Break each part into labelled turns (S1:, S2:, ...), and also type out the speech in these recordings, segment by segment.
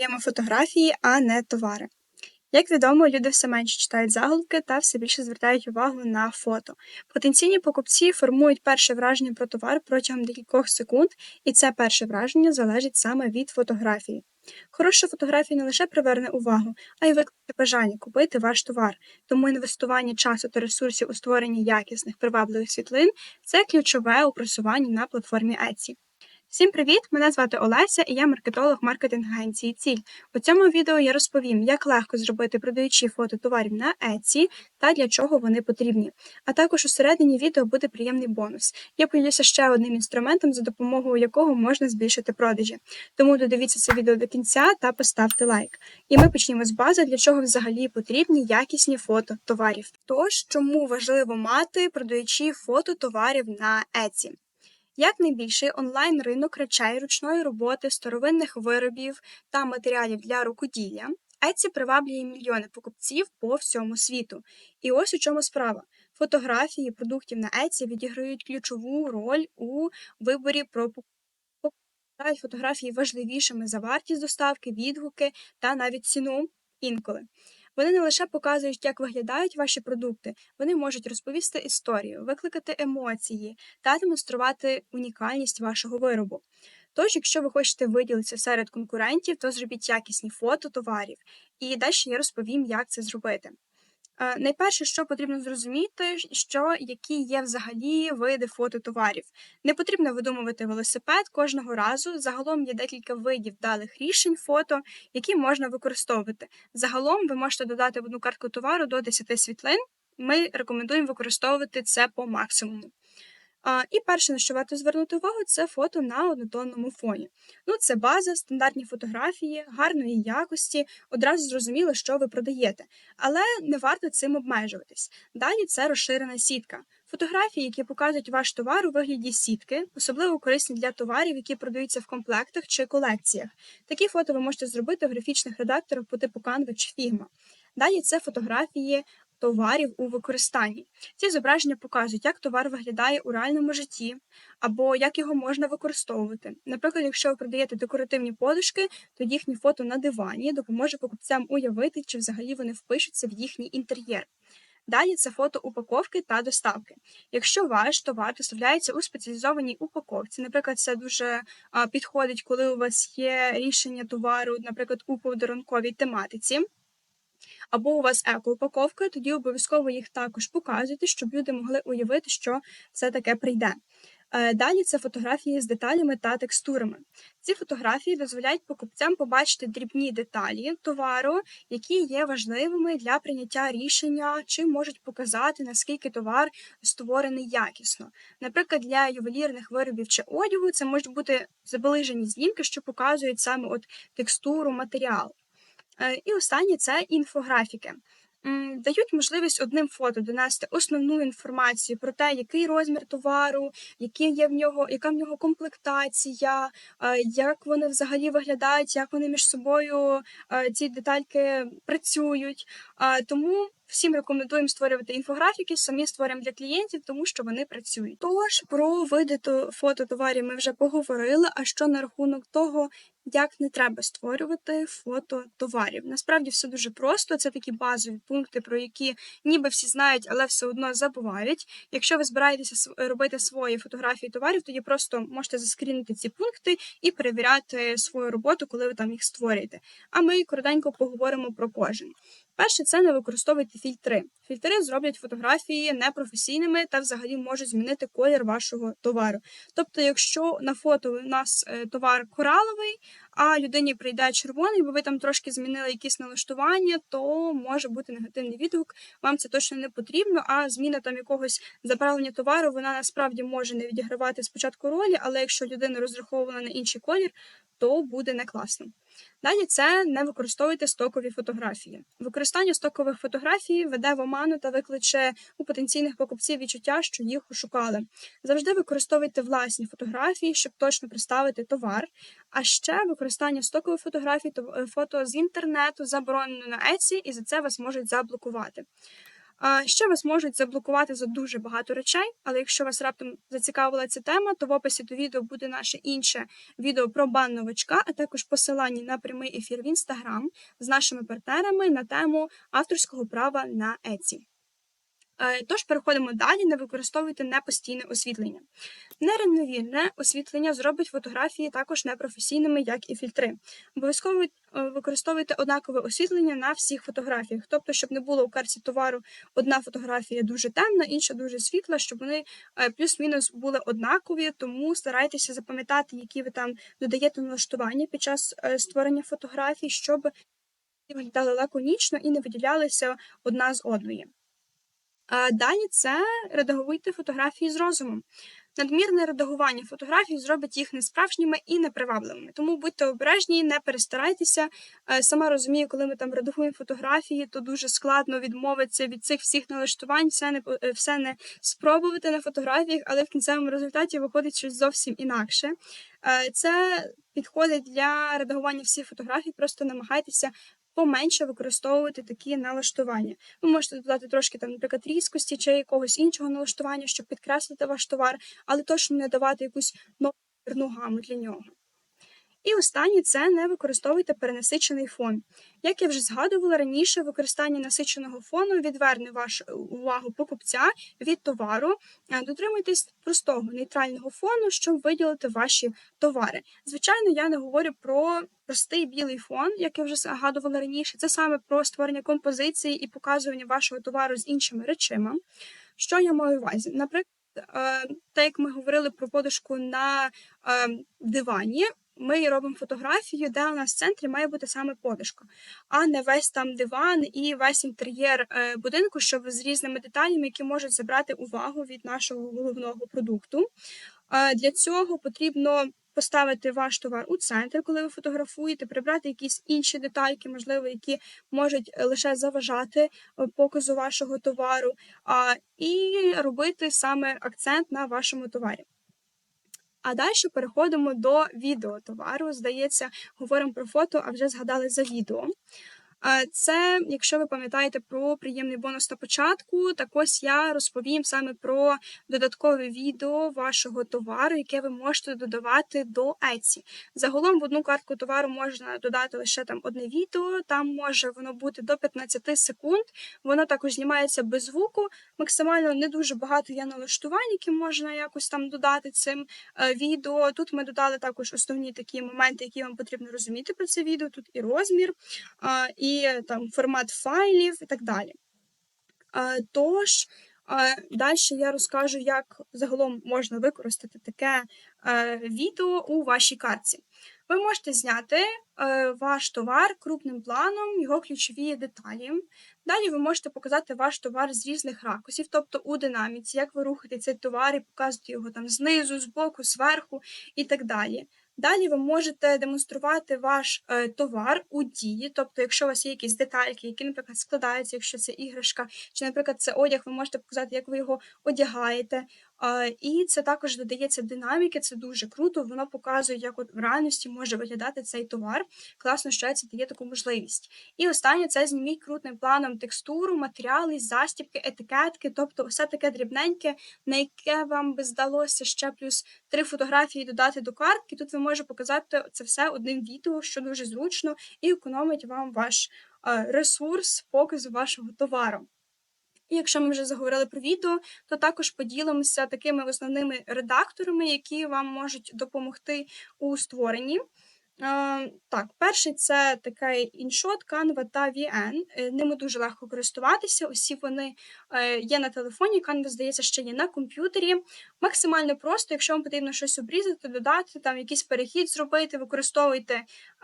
S1: Продаємо фотографії, а не товари. Як відомо, люди все менше читають заголовки та все більше звертають увагу на фото. Потенційні покупці формують перше враження про товар протягом декількох секунд, і це перше враження залежить саме від фотографії. Хороша фотографія не лише приверне увагу, а й викличе бажання купити ваш товар. Тому інвестування часу та ресурсів у створення якісних привабливих світлин це ключове у просуванні на платформі Etsy. Всім привіт! Мене звати Олеся і я маркетолог маркетинг-агенції Ціль. У цьому відео я розповім, як легко зробити продаючі фото товарів на Etsy та для чого вони потрібні. А також у середині відео буде приємний бонус. Я поділюся ще одним інструментом, за допомогою якого можна збільшити продажі. Тому додивіться це відео до кінця та поставте лайк. І ми почнемо з бази, для чого взагалі потрібні якісні фото товарів. Тож, чому важливо мати продаючі фото товарів на Etsy? Як найбільший онлайн ринок речей ручної роботи, старовинних виробів та матеріалів для рукоділля, Etsy приваблює мільйони покупців по всьому світу. І ось у чому справа. Фотографії продуктів на Etsy відіграють ключову роль у виборі про покупців. фотографії важливішими за вартість доставки, відгуки та навіть ціну інколи. Вони не лише показують, як виглядають ваші продукти, вони можуть розповісти історію, викликати емоції та демонструвати унікальність вашого виробу. Тож, якщо ви хочете виділитися серед конкурентів, то зробіть якісні фото товарів, і далі я розповім, як це зробити. Е, найперше, що потрібно зрозуміти, що які є взагалі види фототоварів. Не потрібно видумувати велосипед кожного разу. Загалом є декілька видів далих рішень фото, які можна використовувати. Загалом ви можете додати одну картку товару до 10 світлин. Ми рекомендуємо використовувати це по максимуму. І перше, на що варто звернути увагу, це фото на однотонному фоні. Ну, Це база, стандартні фотографії, гарної якості, одразу зрозуміло, що ви продаєте. Але не варто цим обмежуватись. Далі це розширена сітка. Фотографії, які показують ваш товар у вигляді сітки, особливо корисні для товарів, які продаються в комплектах чи колекціях. Такі фото ви можете зробити в графічних редакторах по типу Canva чи Figma. Далі це фотографії товарів у використанні. Ці зображення показують, як товар виглядає у реальному житті, або як його можна використовувати. Наприклад, якщо ви продаєте декоративні подушки, то їхні фото на дивані допоможе покупцям уявити, чи взагалі вони впишуться в їхній інтер'єр. Далі це фото упаковки та доставки. Якщо ваш товар доставляється у спеціалізованій упаковці, наприклад, це дуже підходить, коли у вас є рішення товару, наприклад, у подарунковій тематиці або у вас еко-упаковки, тоді обов'язково їх також показуйте, щоб люди могли уявити, що це таке прийде. Е, далі це фотографії з деталями та текстурами. Ці фотографії дозволяють покупцям побачити дрібні деталі товару, які є важливими для прийняття рішення, чи можуть показати, наскільки товар створений якісно. Наприклад, для ювелірних виробів чи одягу це можуть бути заближені знімки, що показують саме от текстуру, матеріал. Е, і останнє це інфографіки. Дають можливість одним фото донести основну інформацію про те, який розмір товару, які є в нього, яка в нього комплектація, е, як вони взагалі виглядають, як вони між собою е, ці детальки працюють. Тому Всім рекомендуємо створювати інфографіки, самі створюємо для клієнтів, тому що вони працюють. Тож про види фото товарів ми вже поговорили. А що на рахунок того, як не треба створювати фото товарів? Насправді все дуже просто. Це такі базові пункти, про які ніби всі знають, але все одно забувають. Якщо ви збираєтеся робити свої фотографії товарів, тоді просто можете заскрінити ці пункти і перевіряти свою роботу, коли ви там їх створюєте. А ми коротенько поговоримо про кожен. Перше, це не використовуйте фільтри. Фільтри зроблять фотографії непрофесійними та взагалі можуть змінити колір вашого товару. Тобто, якщо на фото у нас е, товар кораловий, а людині прийде червоний, бо ви там трошки змінили якісь налаштування, то може бути негативний відгук. Вам це точно не потрібно. А зміна там якогось заправлення товару вона насправді може не відігравати спочатку ролі, але якщо людина розраховувала на інший колір, то буде не класно. Далі це не використовуйте стокові фотографії. Використання стокових фотографій веде в оману та викличе у потенційних покупців відчуття, що їх ошукали. Завжди використовуйте власні фотографії, щоб точно представити товар. А ще використання стокових фотографій, фото з інтернету заборонено на Etsy, і за це вас можуть заблокувати. Ще вас можуть заблокувати за дуже багато речей, але якщо вас раптом зацікавила ця тема, то в описі до відео буде наше інше відео про бан новачка, а також посилання на прямий ефір в інстаграм з нашими партнерами на тему авторського права на Еці. Е, Тож переходимо далі, не використовуйте непостійне освітлення. Нерівновірне освітлення зробить фотографії також непрофесійними, як і фільтри. Обов'язково е, використовуйте однакове освітлення на всіх фотографіях, тобто, щоб не було у карті товару одна фотографія дуже темна, інша дуже світла, щоб вони е, плюс-мінус були однакові, тому старайтеся запам'ятати, які ви там додаєте налаштування під час створення фотографій, щоб виглядали лаконічно і не виділялися одна з одної. Далі це редагуйте фотографії з розумом. Надмірне редагування фотографій зробить їх несправжніми і непривабливими. Тому будьте обережні, не перестарайтеся. Е, Сама розумію, коли ми там редагуємо фотографії, то дуже складно відмовитися від цих всіх налаштувань, все не е, все не спробувати на фотографіях, але в кінцевому результаті виходить щось зовсім інакше. Е, Це підходить для редагування всіх фотографій, просто намагайтеся поменше використовувати такі налаштування. Ви можете додати трошки там, наприклад, різкості чи якогось іншого налаштування, щоб підкреслити ваш товар, але точно не давати якусь нову гаму для нього. І останнє це не використовуйте перенасичений фон. Як я вже згадувала раніше, використання насиченого фону відверне вашу увагу покупця від товару. Дотримуйтесь простого нейтрального фону, щоб виділити ваші товари. Звичайно, я не говорю про простий білий фон, як я вже згадувала раніше. Це саме про створення композиції і показування вашого товару з іншими речима. Що я маю увазі? Наприклад, так як ми говорили про подушку на дивані, ми робимо фотографію, де у нас в центрі має бути саме подушка, а не весь там диван і весь інтер'єр е, будинку, щоб з різними деталями, які можуть забрати увагу від нашого головного продукту. Для цього потрібно поставити ваш товар у центр, коли ви фотографуєте, прибрати якісь інші детальки, можливо, які можуть лише заважати е, показу вашого товару, і робити саме акцент на вашому товарі. А далі переходимо до відео товару. Здається, говоримо про фото, а вже згадали за відео. Це, якщо ви пам'ятаєте про приємний бонус на початку, так ось я розповім саме про додаткове відео вашого товару, яке ви можете додавати до Etsy. Загалом в одну картку товару можна додати лише там одне відео, там може воно бути до 15 секунд. Воно також знімається без звуку. Максимально не дуже багато є налаштувань, які можна якось там додати цим е, відео. Тут ми додали також основні такі моменти, які вам потрібно розуміти про це відео. Тут і розмір. і і там формат файлів і так далі. Тож, далі я розкажу, як загалом можна використати таке е, відео у вашій картці. Ви можете зняти е, ваш товар крупним планом, його ключові деталі. Далі ви можете показати ваш товар з різних ракурсів, тобто у динаміці, як ви рухаєте цей товар і показуєте його там знизу, збоку, зверху і так далі. Далі ви можете демонструвати ваш е, товар у дії, тобто, якщо у вас є якісь детальки, які, наприклад, складаються, якщо це іграшка, чи, наприклад, це одяг, ви можете показати, як ви його одягаєте. І це також додається динаміки, це дуже круто. Воно показує, як от в реальності може виглядати цей товар. Класно, що це дає таку можливість. І останнє це зніміть крутним планом текстуру, матеріали, застібки, етикетки, тобто все таке дрібненьке, на яке вам би здалося ще плюс три фотографії додати до картки. Тут ви можете показати це все одним відео, що дуже зручно, і економить вам ваш ресурс показу вашого товару. І якщо ми вже заговорили про відео, то також поділимося такими основними редакторами, які вам можуть допомогти у створенні. Так, перший це такий іншот, Canva та VN. Е, ними дуже легко користуватися. Усі вони е, є на телефоні, Canva, здається, ще є на комп'ютері. Максимально просто, якщо вам потрібно щось обрізати, додати, там якийсь перехід зробити, використовуйте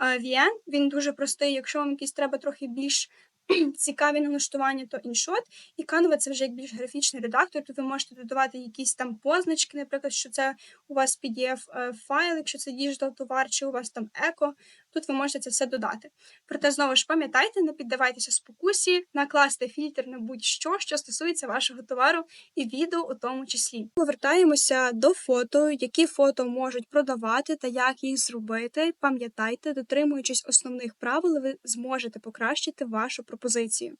S1: е, VN. Він дуже простий. Якщо вам якийсь треба трохи більш цікаві налаштування, то іншот. І Canva це вже як більш графічний редактор, то ви можете додавати якісь там позначки, наприклад, що це у вас PDF-файл, е, якщо це діджитал товар, чи у вас там еко. Тут ви можете це все додати. Проте, знову ж пам'ятайте, не піддавайтеся спокусі, накласти фільтр на будь-що, що стосується вашого товару і відео у тому числі. Повертаємося до фото, які фото можуть продавати та як їх зробити. Пам'ятайте, дотримуючись основних правил, ви зможете покращити вашу пропозицію.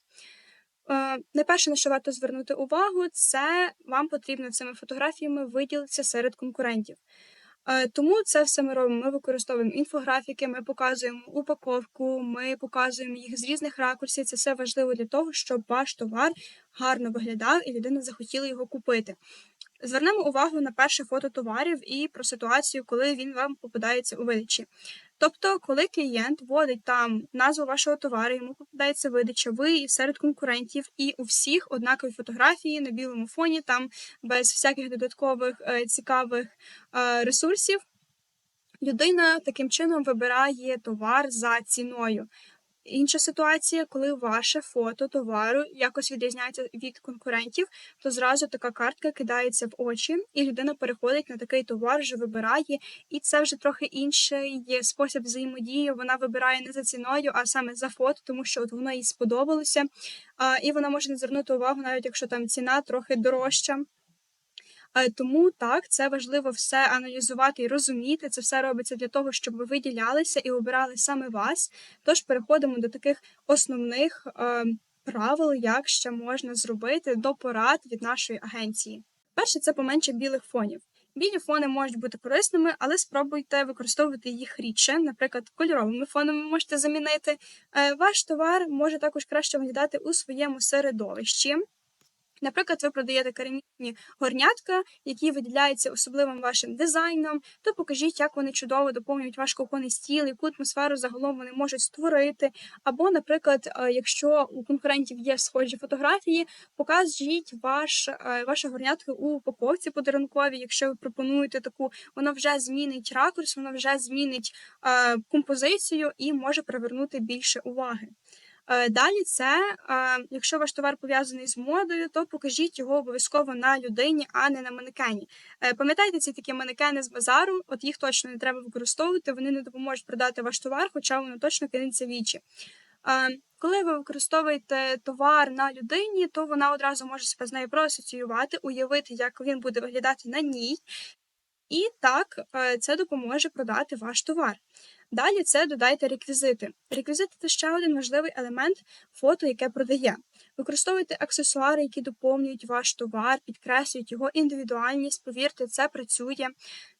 S1: Е, найперше, на що варто звернути увагу, це вам потрібно цими фотографіями виділитися серед конкурентів. Е, тому це все ми робимо. Ми використовуємо інфографіки, ми показуємо упаковку, ми показуємо їх з різних ракурсів. Це все важливо для того, щоб ваш товар гарно виглядав і людина захотіла його купити. Звернемо увагу на перше фото товарів і про ситуацію, коли він вам попадається у видачі. Тобто, коли клієнт вводить там назву вашого товару, йому попадається видача, ви серед конкурентів, і у всіх однакові фотографії на білому фоні, там без всяких додаткових е, цікавих е, ресурсів. Людина таким чином вибирає товар за ціною. Інша ситуація, коли ваше фото товару якось відрізняється від конкурентів, то зразу така картка кидається в очі, і людина переходить на такий товар, вже вибирає, і це вже трохи інший спосіб взаємодії. Вона вибирає не за ціною, а саме за фото, тому що от воно їй сподобалося. І вона може не звернути увагу, навіть якщо там ціна трохи дорожча. Е, тому так, це важливо все аналізувати і розуміти. Це все робиться для того, щоб ви виділялися і обирали саме вас. Тож переходимо до таких основних е, правил, як ще можна зробити до порад від нашої агенції. Перше, це поменше білих фонів. Білі фони можуть бути корисними, але спробуйте використовувати їх рідше. Наприклад, кольоровими фонами можете замінити. Е, ваш товар може також краще виглядати у своєму середовищі. Наприклад, ви продаєте керамічні горнятка, які виділяються особливим вашим дизайном, то покажіть, як вони чудово доповнюють ваш кухонний стіл, яку атмосферу загалом вони можуть створити. Або, наприклад, е, якщо у конкурентів є схожі фотографії, покажіть ваш, е, ваше горнятко у упаковці подарунковій. Якщо ви пропонуєте таку, воно вже змінить ракурс, воно вже змінить е, композицію і може привернути більше уваги. Е, далі це, е, якщо ваш товар пов'язаний з модою, то покажіть його обов'язково на людині, а не на манекені. Е, пам'ятайте, ці такі манекени з базару, от їх точно не треба використовувати, вони не допоможуть продати ваш товар, хоча воно точно кинеться вічі. Коли ви використовуєте товар на людині, то вона одразу може себе з нею проасоціювати, уявити, як він буде виглядати на ній, і так це допоможе продати ваш товар. Далі це додайте реквізити. Реквізити це ще один важливий елемент фото, яке продає. Використовуйте аксесуари, які доповнюють ваш товар, підкреслюють його індивідуальність. Повірте, це працює.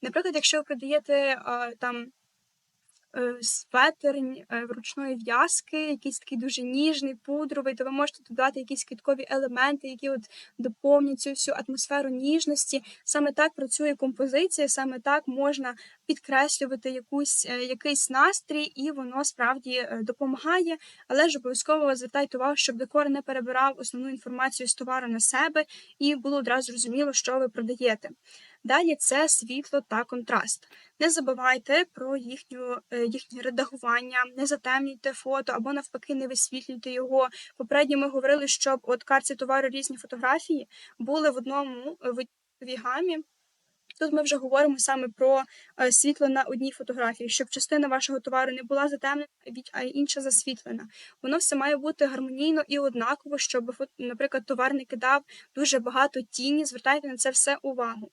S1: Наприклад, якщо ви продаєте там Е, светр е, вручної в'язки, якийсь такий дуже ніжний, пудровий, то ви можете додати якісь квіткові елементи, які от доповнять цю всю атмосферу ніжності. Саме так працює композиція, саме так можна підкреслювати якусь, е, якийсь настрій, і воно справді допомагає. Але ж обов'язково звертайте увагу, щоб декор не перебирав основну інформацію з товару на себе і було одразу зрозуміло, що ви продаєте. Далі це світло та контраст. Не забувайте про їхню, е, їхнє редагування, не затемнюйте фото або навпаки не висвітлюйте його. Попередньо ми говорили, щоб от карці товару різні фотографії були в одному е, в гамі. Тут ми вже говоримо саме про е, світло на одній фотографії, щоб частина вашого товару не була затемнена, а інша засвітлена. Воно все має бути гармонійно і однаково, щоб, наприклад, товар не кидав дуже багато тіні. Звертайте на це все увагу.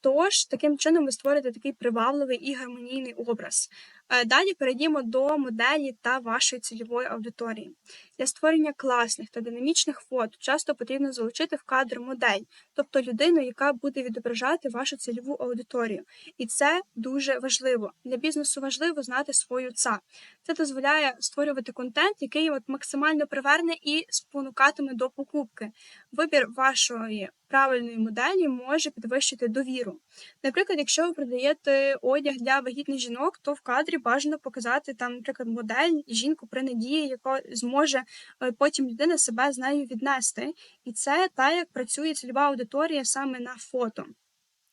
S1: Тож, таким чином ви створите такий привабливий і гармонійний образ. Е, далі перейдімо до моделі та вашої цільової аудиторії. Для створення класних та динамічних фото часто потрібно залучити в кадр модель, тобто людину, яка буде відображати вашу цільову аудиторію. І це дуже важливо. Для бізнесу важливо знати свою ЦА. Це дозволяє створювати контент, який от максимально приверне і спонукатиме до покупки. Вибір вашої правильної моделі може підвищити довіру. Наприклад, якщо ви продаєте одяг для вагітних жінок, то в кадрі бажано показати там, наприклад, модель жінку при надії, яка зможе е, потім людина себе з нею віднести. І це та, як працює цільова аудиторія саме на фото.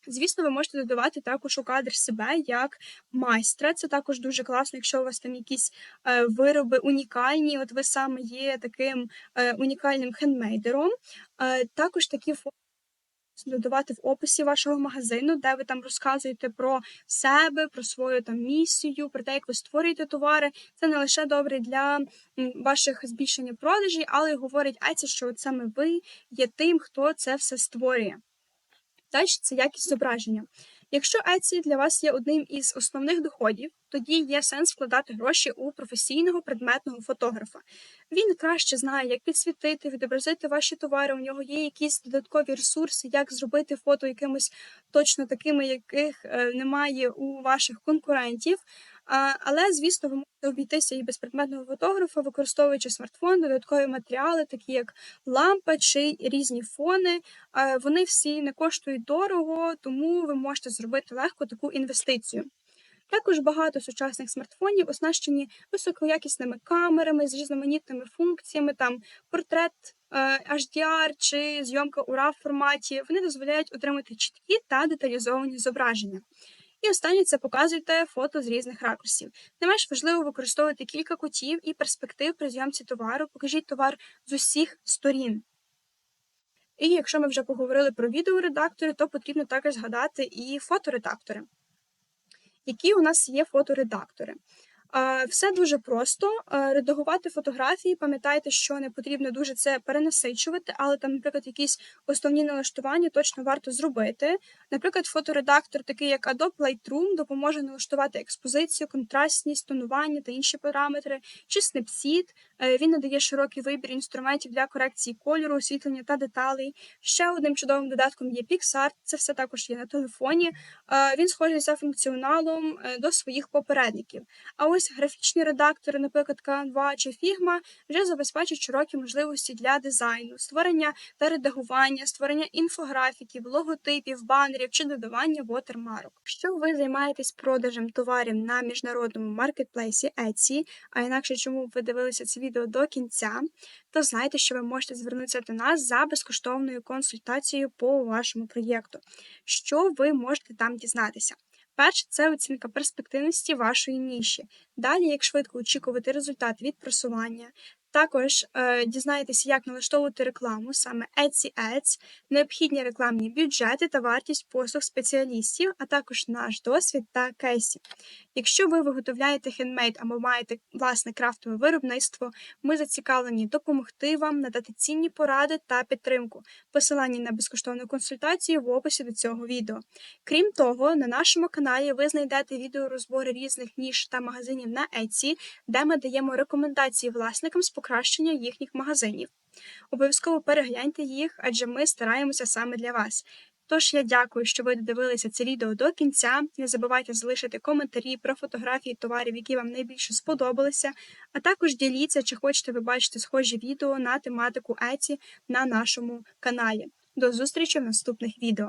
S1: Звісно, ви можете додавати також у кадр себе як майстра. Це також дуже класно, якщо у вас там якісь е, вироби унікальні, от ви саме є таким е, унікальним хендмейдером. Е, також такі фото додавати в описі вашого магазину, де ви там розказуєте про себе, про свою там місію, про те, як ви створюєте товари. Це не лише добре для ваших збільшення продажів, але й говорить Еці, що от саме ви є тим, хто це все створює. Далі це якість зображення. Якщо Etsy для вас є одним із основних доходів, тоді є сенс вкладати гроші у професійного предметного фотографа. Він краще знає, як підсвітити, відобразити ваші товари. У нього є якісь додаткові ресурси, як зробити фото якимось точно такими, яких е, немає у ваших конкурентів. Але, звісно, ви можете обійтися і без предметного фотографа, використовуючи смартфон, додаткові матеріали, такі як лампа чи різні фони. Вони всі не коштують дорого, тому ви можете зробити легко таку інвестицію. Також багато сучасних смартфонів оснащені високоякісними камерами з різноманітними функціями, там портрет е, HDR чи зйомка у RAW форматі. Вони дозволяють отримати чіткі та деталізовані зображення. І останнє це показуйте фото з різних ракурсів. Не менш важливо використовувати кілька кутів і перспектив при зйомці товару. Покажіть товар з усіх сторін. І якщо ми вже поговорили про відеоредактори, то потрібно також згадати і фоторедактори. Які у нас є фоторедактори? Все дуже просто. Редагувати фотографії, пам'ятайте, що не потрібно дуже це перенасичувати, але там, наприклад, якісь основні налаштування точно варто зробити. Наприклад, фоторедактор, такий як Adobe Lightroom, допоможе налаштувати експозицію, контрастність, тонування та інші параметри, чи Snapseed. Е, він надає широкий вибір інструментів для корекції кольору, освітлення та деталей. Ще одним чудовим додатком є PixArt, це все також є на телефоні. Е, він схожий за функціоналом е, до своїх попередників. А ось графічні редактори, наприклад, Canva чи Figma, вже забезпечують широкі можливості для дизайну, створення та редагування, створення інфографіків, логотипів, банерів чи додавання вотермарок. Якщо ви займаєтесь продажем товарів на міжнародному маркетплейсі Etsy, а інакше чому ви дивилися це відео до кінця, то знайте, що ви можете звернутися до нас за безкоштовною консультацією по вашому проєкту. Що ви можете там дізнатися? Перше це оцінка перспективності вашої ніші. Далі, як швидко очікувати результат від просування. Також е, дізнаєтеся, як налаштовувати рекламу, саме Etsy Ads, необхідні рекламні бюджети та вартість послуг спеціалістів, а також наш досвід та кейсі. Якщо ви виготовляєте хендмейд або маєте власне крафтове виробництво, ми зацікавлені допомогти вам надати цінні поради та підтримку. Посилання на безкоштовну консультацію в описі до цього відео. Крім того, на нашому каналі ви знайдете відеорозбори різних ніж та магазинів на Etsy, де ми даємо рекомендації власникам з покращення їхніх магазинів. Обов'язково перегляньте їх, адже ми стараємося саме для вас. Тож я дякую, що ви додивилися це відео до кінця. Не забувайте залишити коментарі про фотографії товарів, які вам найбільше сподобалися, а також діліться, чи хочете ви бачити схожі відео на тематику еті на нашому каналі. До зустрічі в наступних відео.